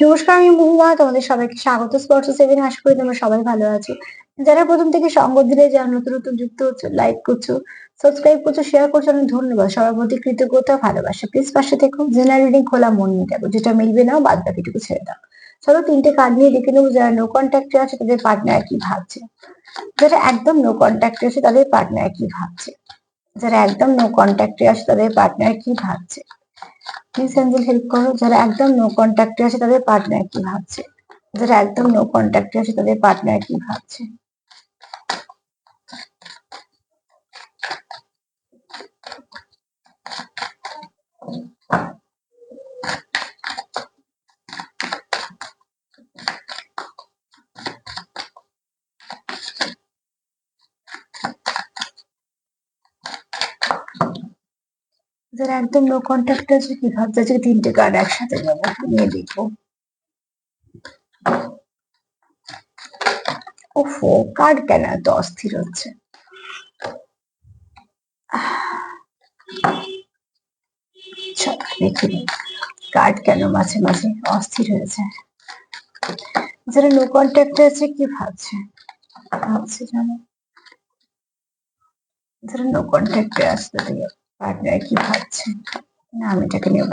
নমস্কার, আমি মহুমা তোমাদের সবাইকে স্বাগত। স্পর্শ সেভেন আশা করি তোমরা সবাই ভালো আছো। যারা প্রথম থেকে সঙ্গ দিলে, যারা নতুন নতুন যুক্ত হচ্ছে লাইক করছ সাবস্ক্রাইব করছ শেয়ার করছ, অনেক ধন্যবাদ। সবার প্রতি কৃতজ্ঞতা, ভালোবাসা। প্লিজ পাশে থেকো। জেনারেল রিডিং খোলা মন নিয়ে দেখো যেটা মিলবে না, বাদ বাকিটুকু ছেড়ে দাও। চলো, তিনটে কার্ড নিয়ে দেখে নেব, যারা নো কন্ট্যাক্টে আছে, তাদের পার্টনার কি ভাবছে? যারা একদম নো কন্ট্যাক্টে আছে, তাদের পার্টনার কি ভাবছে? যারা একদম নো কন্ট্যাক্টে আছে, তাদের পার্টনার কি ভাবছে? প্লিজ অ্যাঞ্জেল হেল্প করো। যারা একদম নো কন্ট্যাক্টে আছে তাদের পার্টনার কি ভাবছে? যারা একদম নো কন্ট্যাক্টে আছে তাদের পার্টনার কি ভাবছে? যারা একদম নো কন্ট্যাক্ট আছে, কি ভাবছে আজকে তিনটে কার্ড একসাথে যাব নিয়ে দেখব। ওফো কার্ড কেন এত অস্থির হচ্ছে? দেখে। কার্ড কেন মাঝে মাঝে অস্থির হয়েছে? যারা নো কন্ট্যাক্টে আছে, কি ভাবছে? ভাবছে জানো যারা নো কন্ট্যাক্টে আসতে তাদের কি ভাবছে? না, আমি এটাকে নেব।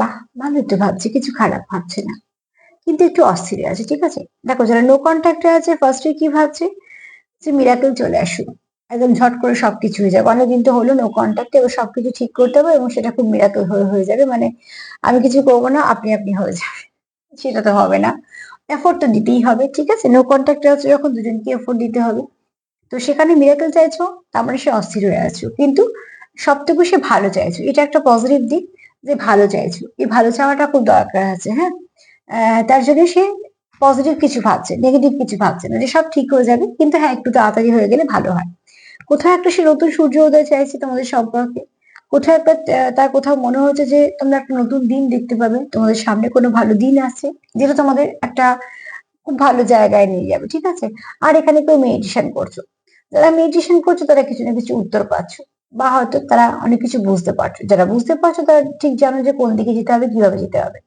বাহ, ভালো তো ভাবছে, কিছু খারাপ ভাবছে না। কিন্তু একটু অস্থির আছে, ঠিক আছে? দেখো, যারা নো কন্ট্যাক্টে আছে ফার্স্টে কি ভাবছে? যে মিরাকেল চলে আসুক। একদম ঝট করে সবকিছু হয়ে যাবে। অনেকদিন তো হলো নো কন্ট্যাক্টে এবার সবকিছু ঠিক করতে হবে এবং সেটা খুব মিরাকেল হয়ে হয়ে যাবে। মানে আমি কিছু করব না, আপনি আপনি হয়ে যাবে সেটা তো হবে না। এফোর্ট তো দিতেই হবে, ঠিক আছে? নো কন্ট্যাক্টে আছে যখন দুজনকে এফোর্ট দিতে হবে, তো সেখানে মিরাকেল চাইছো, তার মানে সে অস্থির হয়ে আছো। কিন্তু সবটুকু সে ভালো চাইছো। এটা একটা পজিটিভ দিক যে ভালো চাইছো। এই ভালো চাওয়াটা খুব দরকার আছে হ্যাঁ? তার জন্য সে পজিটিভ কিছু ভাবছে নেগেটিভ কিছু ভাবছে না যে সব ঠিক হয়ে যাবে, কিন্তু হ্যাঁ একটু তাড়াতাড়ি হয়ে গেলে ভালো হয়। কোথাও একটা সে নতুন সূর্য উদয় চাইছে তোমাদের সম্পর্কে? কোথাও একটা তার কোথাও মনে হচ্ছে যে তোমরা একটা নতুন দিন দেখতে পাবে, তোমাদের সামনে কোনো ভালো দিন আছে, যেটা তোমাদের একটা খুব ভালো জায়গায় নিয়ে যাবে, ঠিক আছে? আর এখানে কেউ মেডিটেশন করছ। যারা মেডিটেশন করছ, তারা কিছু না কিছু উত্তর পাচ্ছ, বা হয়তো তারা অনেক কিছু বুঝতে পারছ। যারা বুঝতে পারছ, তারা ঠিক জানো যে কোন দিকে যেতে হবে, কীভাবে যেতে হবে।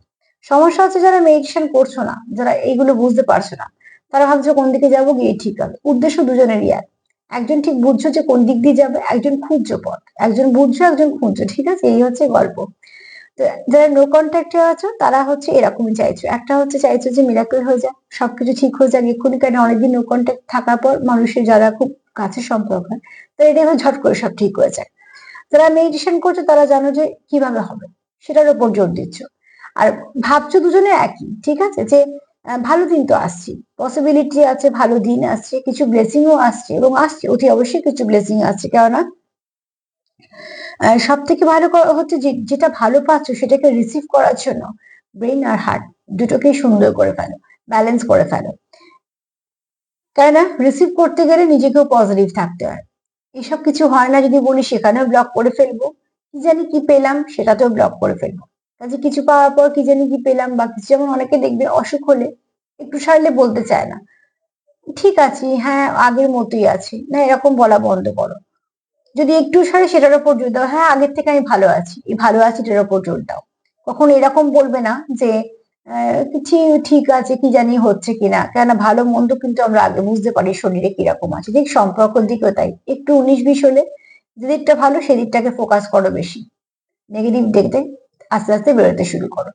সমস্যা হচ্ছে যারা মেডিটেশন করছ না, যারা এইগুলো বুঝতে পারছ না, তারা ভাবছ কোন দিকে যাব গিয়ে ঠিক হবে। উদ্দেশ্য দুজনেরই এক। একজন ঠিক বুঝছ যে কোন দিক দিয়ে যাবে, একজন খুঁজছো পথ, একজন বুঝছ, একজন খুঁজছো ঠিক আছে? এই হচ্ছে গল্প। যারা নো কন্ট্যাক্টে আছো, তারা হচ্ছে এরকমই চাইছো। একটা হচ্ছে চাইছো যে মিরাকেল হয়ে যাক, সবকিছু ঠিক হয়ে যাক, এক্ষুনি কেন অনেকদিন নো কন্ট্যাক্ট থাকার পর মানুষের যারা খুব কাছে সম্পর্ক হয় তো এটা ঝট করে সব ঠিক হয়ে যায় যারা মেডিটেশন করছ, তারা জানো যে কীভাবে হবে, সেটার উপর জোর দিচ্ছ। আর ভাবছ দুজনে একই, ঠিক আছে? যে ভালো দিন তো আসছে। পসিবিলিটি আছে, ভালো দিন আসছে, কিছু ব্লেসিংও আসছে এবং আসছে, অতি অবশ্যই কিছু ব্লেসিং আসছে। কেননা সব থেকে ভালো হচ্ছে যেটা ভালো পাচ্ছ সেটাকে রিসিভ করার জন্য ব্রেন আর হার্ট দুটোকেই সুন্দর করে ফেলো ব্যালেন্স করে ফেলো। কেননা রিসিভ করতে গেলে নিজেকেও পজিটিভ থাকতে হয়। এসব কিছু হয় না, যদি বলি সেখানেও ব্লক করে ফেলব। কি জানি কি পেলাম, সেটাতেও ব্লক করে ফেলব। কাজে কিছু পাওয়ার পর কি জানি কি পেলাম বা কিছু যেমন অনেকে দেখবে অসুখ হলে একটু সারলে বলতে চায় না। ঠিক আছে হ্যাঁ আগের মতোই আছি। না, এরকম বলা বন্ধ করো। যদি একটু সারে সেটার উপর জোর দাও হ্যাঁ আগের থেকে আমি ভালো আছি, এই ভালো আছি এটার উপর জোর দাও। কখন এরকম বলবে না যে ঠিক আছে, কি জানি হচ্ছে কিনা কেন ভালো মন্দ কিন্তু আমরা আগে বুঝতে পারি শরীরে কীরকম আছে। ঠিক সম্পর্কের দিকেও তাই। একটু উনিশ বিশ হলে যেদিকটা ভালো সেদিকটাকে ফোকাস করো বেশি। নেগেটিভ দেখতে আস্তে আস্তে বেরোতে শুরু করো।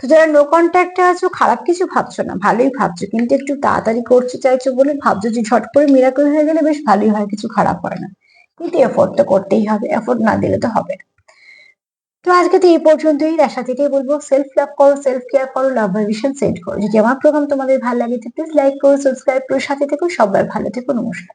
তো যারা নো কন্ট্যাক্টে আছো, খারাপ কিছু ভাবছ না, ভালোই ভাবছ, কিন্তু একটু তাড়াতাড়ি করতে চাইছো বলে ভাবছ যে ঝট করে মিরাকল হয়ে গেলে বেশ ভালোই হয়, কিছু খারাপ হয় না। কিন্তু এফোর্ট তো করতেই হবে এফোর্ট না দিলে তো হবে না। তো আজকে তো এই পর্যন্তই সাথে এটাই বলব সেলফ লাভ করো সেলফ কেয়ার করো লাভ ভাইব্রেশন সেট করো। যদি আমার প্রোগ্রাম তোমাদের ভালো লাগে প্লিজ লাইক করো সাবস্ক্রাইব করো, সাথে থেকো, সবাই ভালো থেকো, নমস্কার।